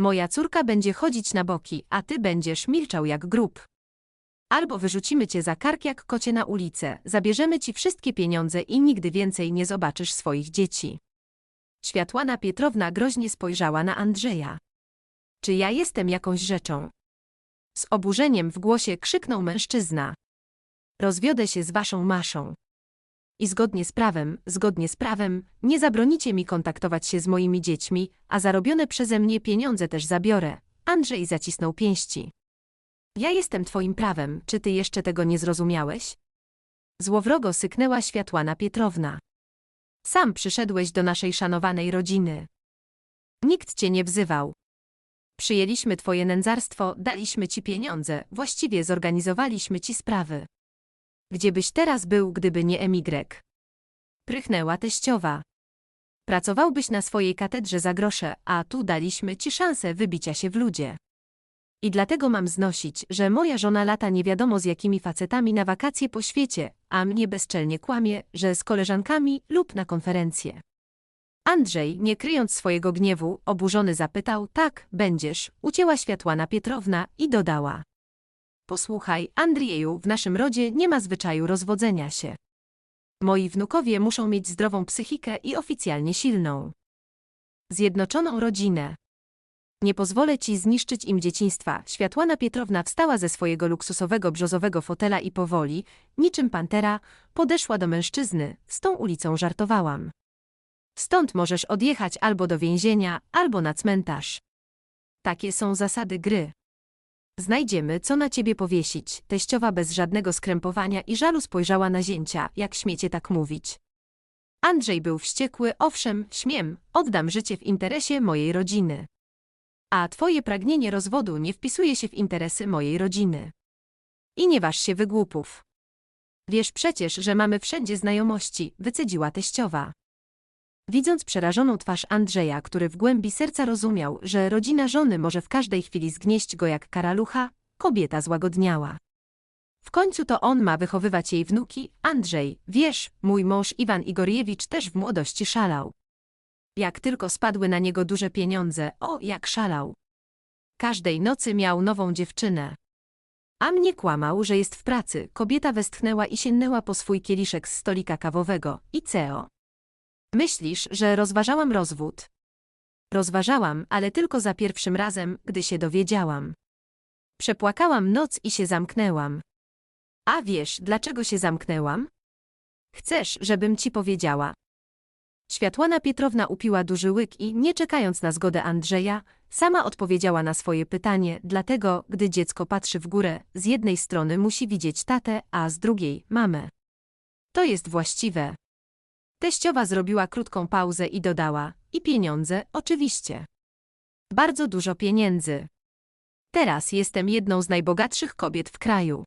Moja córka będzie chodzić na boki, a ty będziesz milczał jak grób. Albo wyrzucimy cię za kark jak kocie na ulicę, zabierzemy ci wszystkie pieniądze i nigdy więcej nie zobaczysz swoich dzieci. Światłana Pietrowna groźnie spojrzała na Andrzeja. Czy ja jestem jakąś rzeczą? Z oburzeniem w głosie krzyknął mężczyzna. Rozwiodę się z waszą maszą. I zgodnie z prawem, zgodnie z prawem, nie zabronicie mi kontaktować się z moimi dziećmi, a zarobione przeze mnie pieniądze też zabiorę. Andrzej zacisnął pięści. Ja jestem twoim prawem, czy ty jeszcze tego nie zrozumiałeś? Złowrogo syknęła Światłana Pietrowna. Sam przyszedłeś do naszej szanowanej rodziny. Nikt cię nie wzywał. Przyjęliśmy twoje nędzarstwo, daliśmy ci pieniądze, właściwie zorganizowaliśmy ci sprawy. Gdzie byś teraz był, gdyby nie emigrek? Prychnęła teściowa. Pracowałbyś na swojej katedrze za grosze, a tu daliśmy ci szansę wybicia się w ludzie. I dlatego mam znosić, że moja żona lata nie wiadomo z jakimi facetami na wakacje po świecie, a mnie bezczelnie kłamie, że z koleżankami lub na konferencje. Andrzej, nie kryjąc swojego gniewu, oburzony zapytał, tak, będziesz, ucięła Światłana Pietrowna i dodała. Posłuchaj, Andrieju, w naszym rodzie nie ma zwyczaju rozwodzenia się. Moi wnukowie muszą mieć zdrową psychikę i oficjalnie silną. Zjednoczoną rodzinę. Nie pozwolę ci zniszczyć im dzieciństwa. Światłana Pietrowna wstała ze swojego luksusowego brzozowego fotela i powoli, niczym pantera, podeszła do mężczyzny. Z tą ulicą żartowałam. Stąd możesz odjechać albo do więzienia, albo na cmentarz. Takie są zasady gry. Znajdziemy, co na ciebie powiesić. Teściowa bez żadnego skrępowania i żalu spojrzała na zięcia, jak śmiecie tak mówić. Andrzej był wściekły, owszem, śmiem, oddam życie w interesie mojej rodziny. A twoje pragnienie rozwodu nie wpisuje się w interesy mojej rodziny. I nie waż się wygłupów. Wiesz przecież, że mamy wszędzie znajomości, wycedziła teściowa. Widząc przerażoną twarz Andrzeja, który w głębi serca rozumiał, że rodzina żony może w każdej chwili zgnieść go jak karalucha, kobieta złagodniała. W końcu to on ma wychowywać jej wnuki, Andrzej, wiesz, mój mąż Iwan Igorjewicz też w młodości szalał. Jak tylko spadły na niego duże pieniądze, o, jak szalał. Każdej nocy miał nową dziewczynę. A mnie kłamał, że jest w pracy, kobieta westchnęła i sięgnęła po swój kieliszek z stolika kawowego, i ceo. Myślisz, że rozważałam rozwód? Rozważałam, ale tylko za pierwszym razem, gdy się dowiedziałam. Przepłakałam noc i się zamknęłam. A wiesz, dlaczego się zamknęłam? Chcesz, żebym ci powiedziała? Światłana Pietrowna upiła duży łyk i, nie czekając na zgodę Andrzeja, sama odpowiedziała na swoje pytanie, dlatego, gdy dziecko patrzy w górę, z jednej strony musi widzieć tatę, a z drugiej mamę. To jest właściwe. Teściowa zrobiła krótką pauzę i dodała, i pieniądze, oczywiście. Bardzo dużo pieniędzy. Teraz jestem jedną z najbogatszych kobiet w kraju.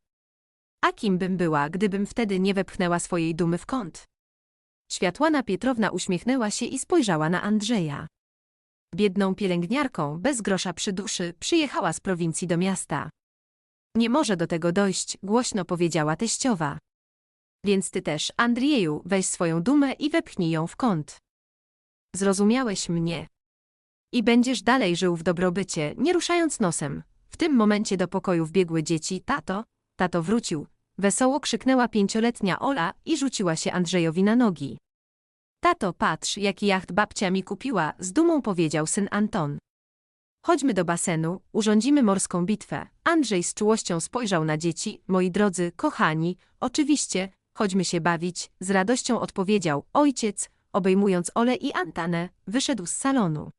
A kim bym była, gdybym wtedy nie wepchnęła swojej dumy w kąt? Światłana Pietrowna uśmiechnęła się i spojrzała na Andrzeja. Biedną pielęgniarką, bez grosza przy duszy, przyjechała z prowincji do miasta. Nie może do tego dojść, głośno powiedziała teściowa. Więc ty też, Andrieju, weź swoją dumę i wepchnij ją w kąt. Zrozumiałeś mnie. I będziesz dalej żył w dobrobycie, nie ruszając nosem. W tym momencie do pokoju wbiegły dzieci. Tato, tato wrócił. Wesoło krzyknęła pięcioletnia Ola i rzuciła się Andrzejowi na nogi. Tato, patrz, jaki jacht babcia mi kupiła, z dumą powiedział syn Anton. Chodźmy do basenu, urządzimy morską bitwę. Andrzej z czułością spojrzał na dzieci. Moi drodzy, kochani, oczywiście, chodźmy się bawić, z radością odpowiedział ojciec, obejmując Ole i Antanę, wyszedł z salonu.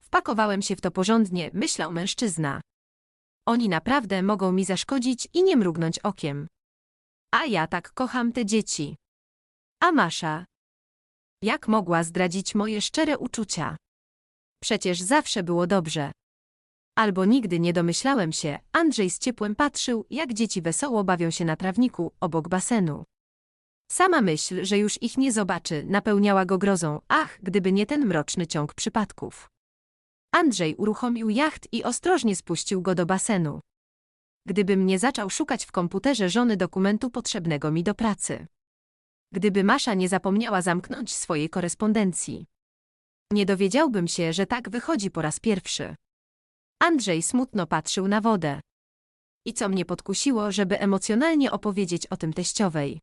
Wpakowałem się w to porządnie, myślał mężczyzna. Oni naprawdę mogą mi zaszkodzić i nie mrugnąć okiem. A ja tak kocham te dzieci. A Masza? Jak mogła zdradzić moje szczere uczucia? Przecież zawsze było dobrze. Albo nigdy nie domyślałem się, Andrzej z ciepłem patrzył, jak dzieci wesoło bawią się na trawniku, obok basenu. Sama myśl, że już ich nie zobaczy, napełniała go grozą, ach, gdyby nie ten mroczny ciąg przypadków. Andrzej uruchomił jacht i ostrożnie spuścił go do basenu. Gdybym nie zaczął szukać w komputerze żony dokumentu potrzebnego mi do pracy. Gdyby Masza nie zapomniała zamknąć swojej korespondencji. Nie dowiedziałbym się, że tak wychodzi po raz pierwszy. Andrzej smutno patrzył na wodę. I co mnie podkusiło, żeby emocjonalnie opowiedzieć o tym teściowej.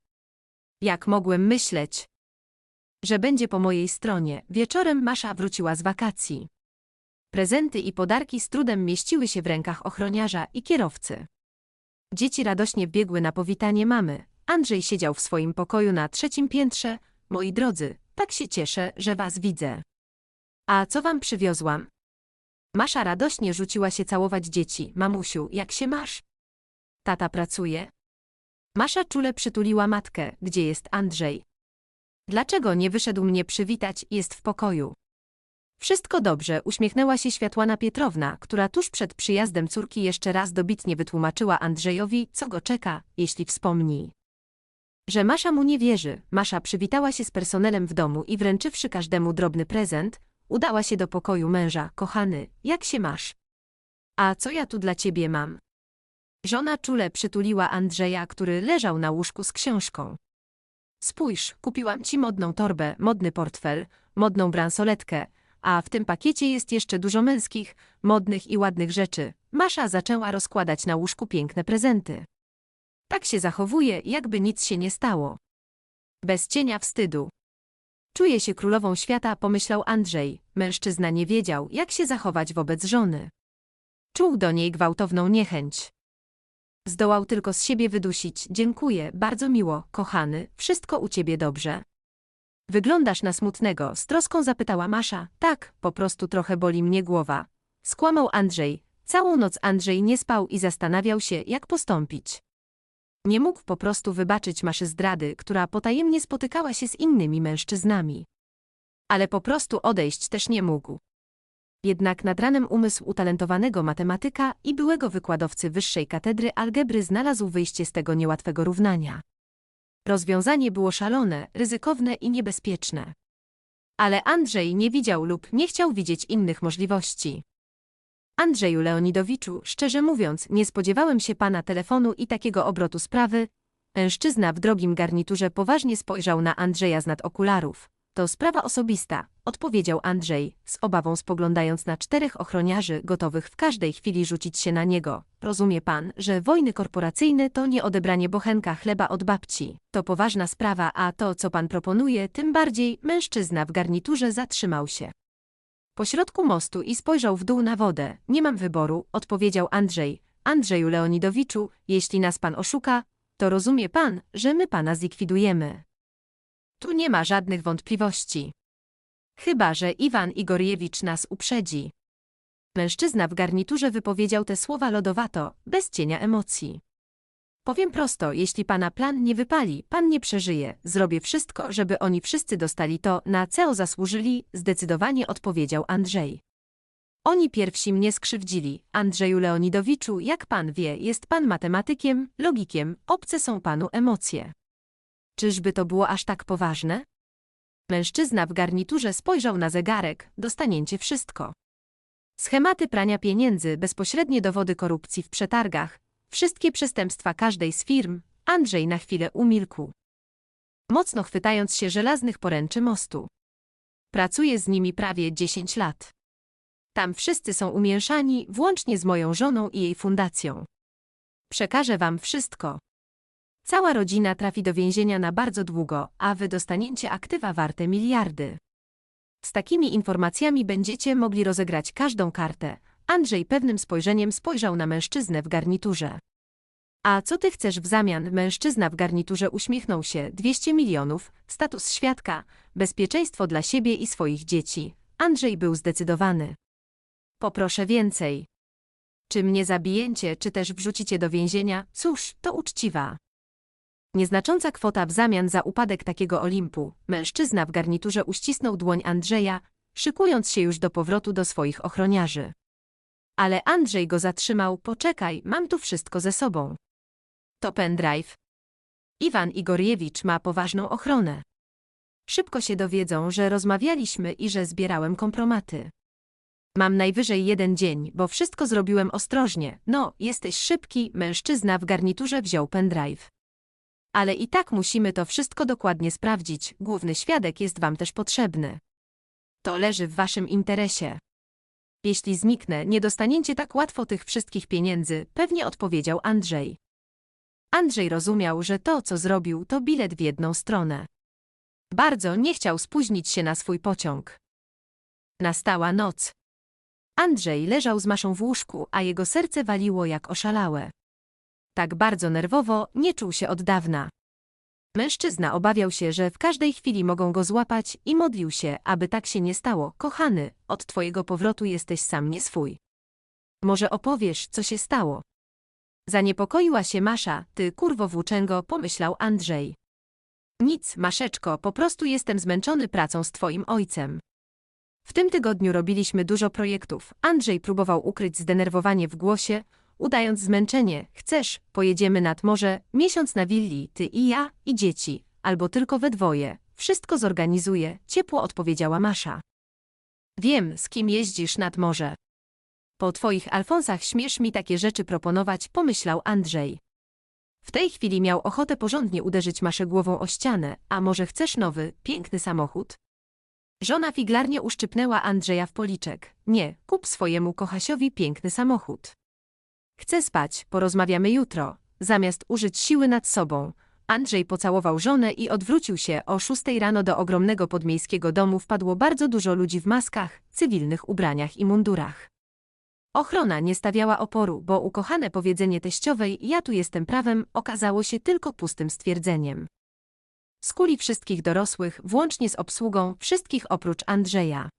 Jak mogłem myśleć, że będzie po mojej stronie. Wieczorem Masza wróciła z wakacji. Prezenty i podarki z trudem mieściły się w rękach ochroniarza i kierowcy. Dzieci radośnie wbiegły na powitanie mamy. Andrzej siedział w swoim pokoju na trzecim piętrze. Moi drodzy, tak się cieszę, że was widzę. A co wam przywiozłam? Masza radośnie rzuciła się całować dzieci. Mamusiu, jak się masz? Tata pracuje. Masza czule przytuliła matkę, gdzie jest Andrzej. Dlaczego nie wyszedł mnie przywitać, jest w pokoju? Wszystko dobrze, uśmiechnęła się Światłana Pietrowna, która tuż przed przyjazdem córki jeszcze raz dobitnie wytłumaczyła Andrzejowi, co go czeka, jeśli wspomni. Że Masza mu nie wierzy, Masza przywitała się z personelem w domu i wręczywszy każdemu drobny prezent, udała się do pokoju męża. Kochany, jak się masz? A co ja tu dla ciebie mam? Żona czule przytuliła Andrzeja, który leżał na łóżku z książką. Spójrz, kupiłam ci modną torbę, modny portfel, modną bransoletkę, a w tym pakiecie jest jeszcze dużo męskich, modnych i ładnych rzeczy. Masza zaczęła rozkładać na łóżku piękne prezenty. Tak się zachowuje, jakby nic się nie stało. Bez cienia wstydu. Czuje się królową świata, pomyślał Andrzej. Mężczyzna nie wiedział, jak się zachować wobec żony. Czuł do niej gwałtowną niechęć. Zdołał tylko z siebie wydusić. Dziękuję, bardzo miło, kochany, wszystko u ciebie dobrze. Wyglądasz na smutnego, z troską zapytała Masza. Tak, po prostu trochę boli mnie głowa. Skłamał Andrzej. Całą noc Andrzej nie spał i zastanawiał się, jak postąpić. Nie mógł po prostu wybaczyć Maszy zdrady, która potajemnie spotykała się z innymi mężczyznami. Ale po prostu odejść też nie mógł. Jednak nad ranem umysł utalentowanego matematyka i byłego wykładowcy wyższej katedry algebry znalazł wyjście z tego niełatwego równania. Rozwiązanie było szalone, ryzykowne i niebezpieczne. Ale Andrzej nie widział lub nie chciał widzieć innych możliwości. Andrzeju Leonidowiczu, szczerze mówiąc, nie spodziewałem się pana telefonu i takiego obrotu sprawy. Mężczyzna w drogim garniturze poważnie spojrzał na Andrzeja z nad okularów. To sprawa osobista, odpowiedział Andrzej, z obawą spoglądając na czterech ochroniarzy gotowych w każdej chwili rzucić się na niego. Rozumie pan, że wojny korporacyjne to nie odebranie bochenka chleba od babci. To poważna sprawa, a to, co pan proponuje, tym bardziej mężczyzna w garniturze zatrzymał się. Po środku mostu i spojrzał w dół na wodę. Nie mam wyboru, odpowiedział Andrzej. Andrzeju Leonidowiczu, jeśli nas pan oszuka, to rozumie pan, że my pana zlikwidujemy. Tu nie ma żadnych wątpliwości. Chyba, że Iwan Igorjewicz nas uprzedzi. Mężczyzna w garniturze wypowiedział te słowa lodowato, bez cienia emocji. Powiem prosto, jeśli pana plan nie wypali, pan nie przeżyje. Zrobię wszystko, żeby oni wszyscy dostali to, na co zasłużyli, zdecydowanie odpowiedział Andrzej. Oni pierwsi mnie skrzywdzili. Andrzeju Leonidowiczu, jak pan wie, jest pan matematykiem, logikiem, obce są panu emocje. Czyżby to było aż tak poważne? Mężczyzna w garniturze spojrzał na zegarek, dostaniecie wszystko. Schematy prania pieniędzy, bezpośrednie dowody korupcji w przetargach, wszystkie przestępstwa każdej z firm, Andrzej na chwilę umilkł. Mocno chwytając się żelaznych poręczy mostu. Pracuję z nimi prawie 10 lat. Tam wszyscy są umięszani, włącznie z moją żoną i jej fundacją. Przekażę wam wszystko. Cała rodzina trafi do więzienia na bardzo długo, a wy dostaniecie aktywa warte miliardy. Z takimi informacjami będziecie mogli rozegrać każdą kartę. Andrzej pewnym spojrzeniem spojrzał na mężczyznę w garniturze. A co ty chcesz w zamian? Mężczyzna w garniturze uśmiechnął się. 200 milionów, status świadka, bezpieczeństwo dla siebie i swoich dzieci. Andrzej był zdecydowany. Poproszę więcej. Czy mnie zabijecie, czy też wrzucicie do więzienia? Cóż, to uczciwa. Nieznacząca kwota w zamian za upadek takiego Olimpu. Mężczyzna w garniturze uścisnął dłoń Andrzeja, szykując się już do powrotu do swoich ochroniarzy. Ale Andrzej go zatrzymał. Poczekaj, mam tu wszystko ze sobą. To pendrive. Iwan Igorjewicz ma poważną ochronę. Szybko się dowiedzą, że rozmawialiśmy i że zbierałem kompromaty. Mam najwyżej jeden dzień, bo wszystko zrobiłem ostrożnie. No, jesteś szybki, mężczyzna w garniturze wziął pendrive. Ale i tak musimy to wszystko dokładnie sprawdzić, główny świadek jest wam też potrzebny. To leży w waszym interesie. Jeśli zniknę, nie dostaniecie tak łatwo tych wszystkich pieniędzy, pewnie odpowiedział Andrzej. Andrzej rozumiał, że to, co zrobił, to bilet w jedną stronę. Bardzo nie chciał spóźnić się na swój pociąg. Nastała noc. Andrzej leżał z Maszą w łóżku, a jego serce waliło jak oszalałe. Tak bardzo nerwowo nie czuł się od dawna. Mężczyzna obawiał się, że w każdej chwili mogą go złapać i modlił się, aby tak się nie stało. Kochany, od twojego powrotu jesteś sam nie swój. Może opowiesz, co się stało? Zaniepokoiła się Masza, ty kurwo włóczęgo, pomyślał Andrzej. Nic, Maszeczko, po prostu jestem zmęczony pracą z twoim ojcem. W tym tygodniu robiliśmy dużo projektów. Andrzej próbował ukryć zdenerwowanie w głosie, udając zmęczenie. Chcesz, pojedziemy nad morze, miesiąc na willi, ty i ja, i dzieci, albo tylko we dwoje. Wszystko zorganizuję, ciepło odpowiedziała Masza. Wiem, z kim jeździsz nad morze. Po twoich Alfonsach śmiesz mi takie rzeczy proponować, pomyślał Andrzej. W tej chwili miał ochotę porządnie uderzyć Maszę głową o ścianę, a może chcesz nowy, piękny samochód? Żona figlarnie uszczypnęła Andrzeja w policzek. Nie, kup swojemu kochasiowi piękny samochód. Chcę spać, porozmawiamy jutro. Zamiast użyć siły nad sobą, Andrzej pocałował żonę i odwrócił się. O szóstej rano do ogromnego podmiejskiego domu wpadło bardzo dużo ludzi w maskach, cywilnych ubraniach i mundurach. Ochrona nie stawiała oporu, bo ukochane powiedzenie teściowej ja tu jestem prawem okazało się tylko pustym stwierdzeniem. Skuli wszystkich dorosłych, włącznie z obsługą, wszystkich oprócz Andrzeja.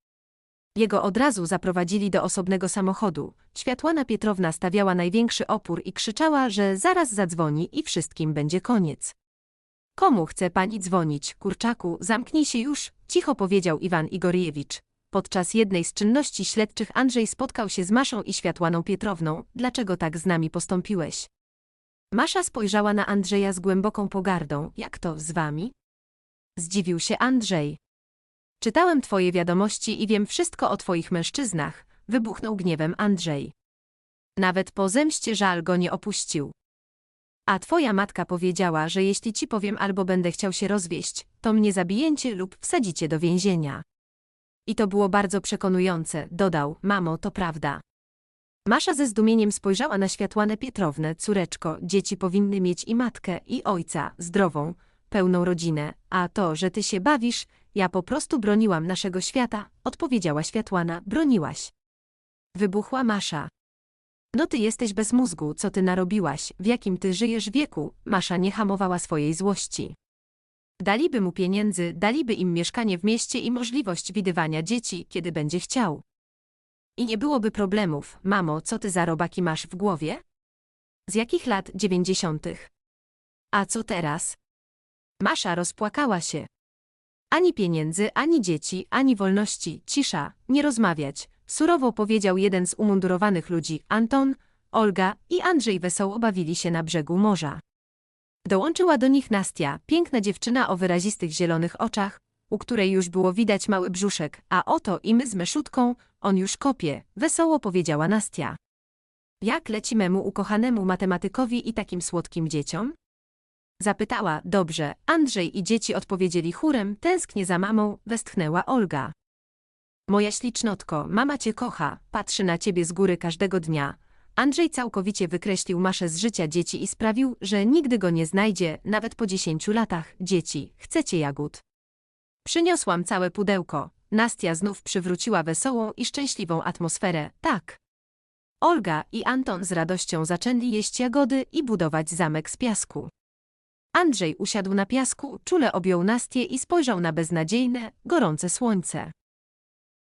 Jego od razu zaprowadzili do osobnego samochodu. Światłana Pietrowna stawiała największy opór i krzyczała, że zaraz zadzwoni i wszystkim będzie koniec. Komu chce pani dzwonić, kurczaku, zamknij się już, cicho powiedział Iwan Igoriewicz. Podczas jednej z czynności śledczych Andrzej spotkał się z Maszą i Światłaną Pietrowną. Dlaczego tak z nami postąpiłeś? Masza spojrzała na Andrzeja z głęboką pogardą. Jak to, z wami? Zdziwił się Andrzej. Czytałem twoje wiadomości i wiem wszystko o twoich mężczyznach, wybuchnął gniewem Andrzej. Nawet po zemście żal go nie opuścił. A twoja matka powiedziała, że jeśli ci powiem albo będę chciał się rozwieść, to mnie zabijecie lub wsadzicie do więzienia. I to było bardzo przekonujące, dodał, mamo, to prawda. Masza ze zdumieniem spojrzała na Światłanę Pietrownę, córeczko, dzieci powinny mieć i matkę, i ojca, zdrową, pełną rodzinę, a to, że ty się bawisz, ja po prostu broniłam naszego świata, odpowiedziała Światłana, broniłaś. Wybuchła Masza. No ty jesteś bez mózgu, co ty narobiłaś, w jakim ty żyjesz wieku, Masza nie hamowała swojej złości. Daliby mu pieniędzy, daliby im mieszkanie w mieście i możliwość widywania dzieci, kiedy będzie chciał. I nie byłoby problemów, mamo, co ty za robaki masz w głowie? Z jakich lat dziewięćdziesiątych? A co teraz? Masza rozpłakała się. Ani pieniędzy, ani dzieci, ani wolności, cisza, nie rozmawiać, surowo powiedział jeden z umundurowanych ludzi. Anton, Olga i Andrzej wesoło bawili się na brzegu morza. Dołączyła do nich Nastia, piękna dziewczyna o wyrazistych zielonych oczach, u której już było widać mały brzuszek, a oto i my z Meszutką, on już kopie, wesoło powiedziała Nastia. Jak leci memu ukochanemu matematykowi i takim słodkim dzieciom? Zapytała, dobrze, Andrzej i dzieci odpowiedzieli chórem, tęsknię za mamą, westchnęła Olga. Moja ślicznotko, mama cię kocha, patrzy na ciebie z góry każdego dnia. Andrzej całkowicie wykreślił Maszę z życia dzieci i sprawił, że nigdy go nie znajdzie, nawet po dziesięciu latach. Dzieci, chcecie jagód? Przyniosłam całe pudełko. Nastia znów przywróciła wesołą i szczęśliwą atmosferę, tak. Olga i Anton z radością zaczęli jeść jagody i budować zamek z piasku. Andrzej usiadł na piasku, czule objął Nastię i spojrzał na beznadziejne, gorące słońce.